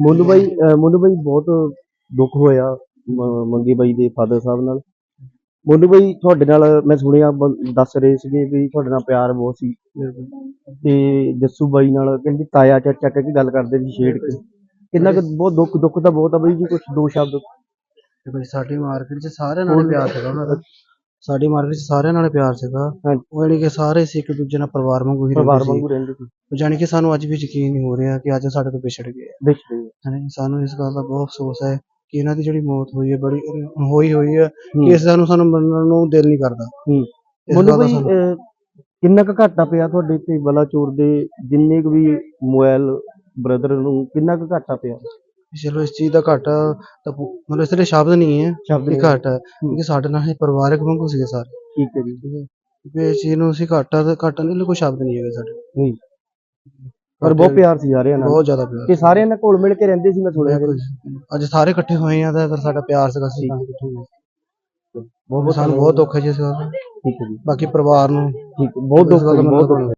ਮੋਨੂ ਬਾਈ, ਅਹ ਮੋਨੂ ਬਾਈ ਬਹੁਤ ਦੁੱਖ ਹੋਇਆ, ਮ- ਮੰਗੀ ਬਾਈ ਦੇ ਫਾਦਰ ਸਾਹਿਬ ਨਾਲ। ਮੋਨੂ ਬਾਈ ਤੁਹਾਡੇ ਨਾਲ ਮੈਂ ਸੁਣਿਆ, ਬ- ਦੱਸ ਰਹੇ ਸੀਗੇ ਵੀ ਤੁਹਾਡੇ ਨਾਲ ਪਿਆਰ ਬਹੁਤ ਸੀ। ਤੇ ਜੱਸੂ ਬਾਈ ਨਾਲ ਕਹਿੰਦੇ ਤਾਇਆ, ਚਾਚਾ ਕਹਿ ਕੇ ਗੱਲ ਕਰਦੇ ਸੀ ਛੇੜ ਕੇ। ਕਿੰਨਾ ਕੁ ਬਹੁਤ ਦੁੱਖ ਦੁੱਖ ਤਾਂ ਬਹੁਤ ਆ ਬਾਈ ਜੀ ਕੁਝ ਦੋ ਸ਼ਬਦ। ਦੇਖੋ ਜੀ ਸਾਡੀ ਮਾਰਕੀਟ 'ਚ ਸਾਰਿਆਂ ਨਾਲ ਹੀ ਪਿਆਰ ਸੀਗਾ ਉਹਨਾਂ ਦਾ। ਸਾਡੀ ਮਾਰਕੀਟ 'ਚ ਸਾਰਿਆਂ ਨਾਲ ਪਿਆਰ ਸੀਗਾ। ਹਾਂਜੀ। ਉਹ ਯਾਨੀ ਕਿ ਸਾਰੇ ਸੀ ਇੱਕ ਦੂਜੇ ਨਾਲ ਪਰਿਵਾਰ ਵਾਂਗੂ ਹੀ ਪਰਿਵਾਰ ਰਹਿੰਦੇ ਸੀ। ਵਾਂਗੂ ਰਹਿੰਦੇ ਸੀ। ਉਹ ਜਾਣੀ ਕਿ ਸਾਨੂੰ ਅੱਜ ਵੀ ਯਕੀਨ ਨਹੀਂ ਹੋ ਰਿਹਾ ਕਿ ਅੱਜ ਉਹ ਸਾਡੇ ਤੋਂ ਵਿਛੜ ਗਏ ਆ। ਵਿੱਚ ਹੈਨਾ ਸਾਨੂੰ ਇਸ ਗੱਲ ਦਾ ਬਹੁਤ ਅਫਸੋਸ ਹੈ ਕਿ ਇਹਨਾਂ ਦੀ ਜਿਹੜੀ ਮੌਤ ਹੋਈ ਹੈ ਬੜੀ ਹੋਈ ਹੋਈ ਹੈ ਕਿ ਇਸ ਦਾ ਨੂੰ ਸਾਨੂੰ ਮੰਨਣ ਨੂੰ ਦਿਲ ਨਹੀਂ ਕਰਦਾ। ਹੂੰ। ਇਸ ਮੋਨੂ ਗੱਲ ਦਾ ਬਾਈ ਸਾਨੂੰ- ਅਹ, ਕਿੰਨਾ ਕੁ ਘਾਟਾ ਪਿਆ ਤੁਹਾਡੇ ਤੇ ਬਲਾਚੌਰ ਦੇ ਜਿੰਨੇ ਕੁ ਵੀ ਮੋਬਾਈਲ ਬ੍ਰਦਰ ਨੂੰ ਕਿੰਨਾ ਕੁ ਘਾਟਾ ਪਿਆ? ਚਲੋ ਇਸ ਚੀਜ਼ ਦਾ ਘਾਟਾ ਤਾਂ ਪੁ- ਮਤਲਬ ਇਸ ਲਈ ਸ਼ਬਦ ਨਹੀਂ ਹੈ ਸ਼ਬਦ ਕਿ ਘਾਟਾ ਹੈ ਕਿਉਂਕਿ ਸਾਡੇ ਨਾਲ ਇਹ ਪਰਿਵਾਰਕ ਵਾਂਗੂ ਸੀਗੇ ਸਾਰੇ ਠੀਕ ਹੈ ਜੀ ਠੀਕ ਹੈ ਕਿਉਂਕਿ ਇਸ ਚੀਜ਼ ਨੂੰ ਅਸੀਂ ਘਾਟਾ ਤੇ ਘਾਟਾ ਨਹੀਂ ਕੋਈ ਸ਼ਬਦ ਨਹੀਂ ਹੈਗਾ ਸਾਡੇ ਨਹੀਂ ਪਰ ਬਹੁਤ ਪਿਆਰ ਸੀ ਸਾਰਿਆਂ ਨਾਲ ਬਹੁਤ ਜ਼ਿਆਦਾ ਪਿਆਰ ਤੇ ਸਾਰਿਆਂ ਨਾਲ ਘੁਲ ਮਿਲ ਕੇ ਰਹਿੰਦੇ ਸੀ ਮੈਂ ਸੁਣਿਆ ਬਿਲਕੁਲ ਜੀ। ਅੱਜ ਸਾਰੇ ਇਕੱਠੇ ਹੋਏ ਆ ਤਾਂ ਫਿਰ ਸਾਡਾ ਪਿਆਰ ਸੀਗਾ ਸੀ ਇਕੱਠੇ ਹੋਏ ਬਹੁਤ ਬਹੁਤ ਸਾਨੂੰ ਬਹੁਤ ਦੁੱਖ ਹੈ ਜੀ ਇਸ ਗੱਲ ਦਾ। ਠੀਕ ਹੈ ਜੀ। ਬਾਕੀ ਪਰਿਵਾਰ ਨੂੰ ਠੀਕ ਹੈ, ਬਹੁਤ ਇਸ ਦੁੱਖ ਗੱਲ ਦਾ ਹੈ ਜੀ, ਬਹੁਤ ਮਤਲਬ ਦੁੱਖ